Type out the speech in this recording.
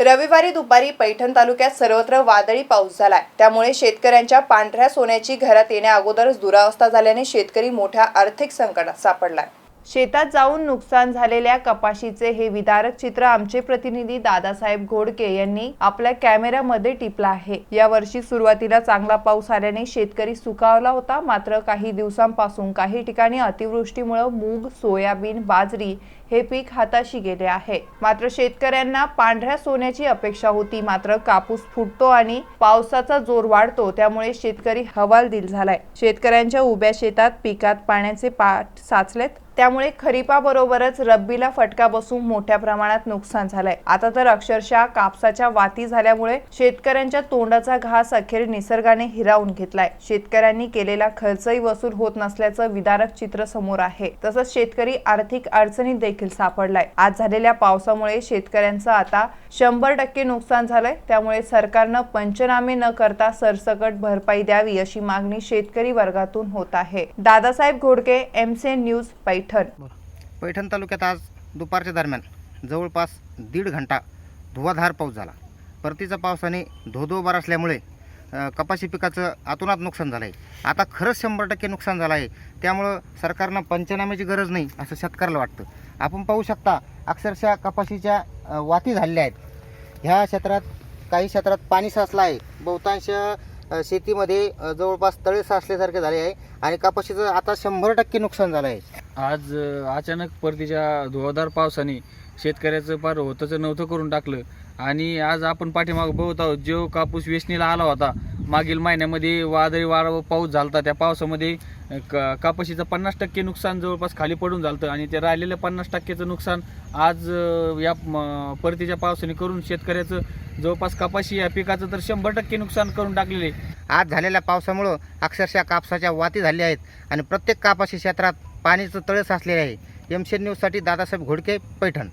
रविवारी दुपारी पैठण तालुक्यात सर्वत्र वादळी पाऊस झालाय. त्यामुळे शेतकऱ्यांच्या पांढऱ्या सोन्याची घरात येण्या अगोदरच दुरावस्था झाल्याने शेतकरी मोठ्या आर्थिक संकटात सापडलाय. शेतात जाऊन नुकसान झालेल्या कपाशीचे हे विदारक चित्र आमचे प्रतिनिधी दादासाहेब घोडके यांनी आपल्या कॅमेऱ्यामध्ये टिपला आहे. या वर्षी सुरुवातीला चांगला पाऊस आल्याने शेतकरी सुकावला होता. मात्र काही दिवसांपासून काही ठिकाणी अतिवृष्टीमुळे मूग सोयाबीन बाजरी हे पीक हाताशी गेले आहे. मात्र शेतकऱ्यांना पांढऱ्या सोन्याची अपेक्षा होती. मात्र कापूस फुटतो आणि पावसाचा जोर वाढतो त्यामुळे शेतकरी हवालदिल झालाय. शेतकऱ्यांच्या उभ्या शेतात पिकात पाण्याचे पाठ साचलेत. त्यामुळे खरीपाबरोबरच रब्बीला फटका बसून मोठ्या प्रमाणात नुकसान झालंय. आता तर अक्षरशः कापसाच्या वाती झाल्यामुळे शेतकऱ्यांच्या तोंडाचा घास अखेर निसर्गाने हिरावून घेतलाय. शेतकऱ्यांनी केलेला खर्चही वसूल होत नसल्याचं विदारक चित्र समोर आहे. तसंच शेतकरी आर्थिक अडचणीत देखील सापडलाय. आज झालेल्या पावसामुळे शेतकऱ्यांचं आता शंभर टक्के नुकसान झालंय. त्यामुळे सरकारनं पंचनामे न करता सरसकट भरपाई द्यावी अशी मागणी शेतकरी वर्गातून होत आहे. दादासाहेब घोडके एमसे न्यूज पैठण. पैठण. तालुक्यात आज दुपारच्या दरम्यान जवळपास दीड घंटा धुवाधार पाऊस झाला. परतीच्या पावसाने धोधो बार असल्यामुळे कपाशी पिकाचं अतोनात नुकसान झालं आहे आता खरंच शंभर टक्के नुकसान झालं आहे. त्यामुळं सरकारनं पंचनाम्याची गरज नाही असं शेतकऱ्याला वाटतं. आपण पाहू शकता अक्षरशः कपाशीच्या वाती झालेल्या आहेत. ह्या क्षेत्रात काही क्षेत्रात पाणी साचलं आहे. बहुतांश शेतीमध्ये जवळपास तळे साचल्यासारखे झाले आहे आणि कापाशीचं आता शंभर टक्के नुकसान झालं आहे. आज अचानक परतीच्या धुवाधार पावसाने शेतकऱ्याचं फार होतंच नव्हतं करून टाकलं. आणि आज आपण पाठीमागं बघत आहोत जो कापूस वेचणीला आला होता मागील महिन्यामध्ये वादळी वारा व पाऊस झालता. त्या पावसामध्ये क कापशीचं पन्नास टक्के नुकसान जवळपास खाली पडून झालं आणि ते राहिलेलं पन्नास टक्केचं नुकसान आज या परतीच्या पावसाने करून शेतकऱ्याचं जवळपास कपाशी या पिकाचं तर शंभर टक्के नुकसान करून टाकलेले आज झालेल्या पावसामुळं अक्षरशः कापसाच्या वाती झाल्या आहेत आणि प्रत्येक कापाशी क्षेत्रात पाण्याचं तळे साचलेले आहे. एमशेड न्यूजसाठी दादासाहेब घोडके पैठण.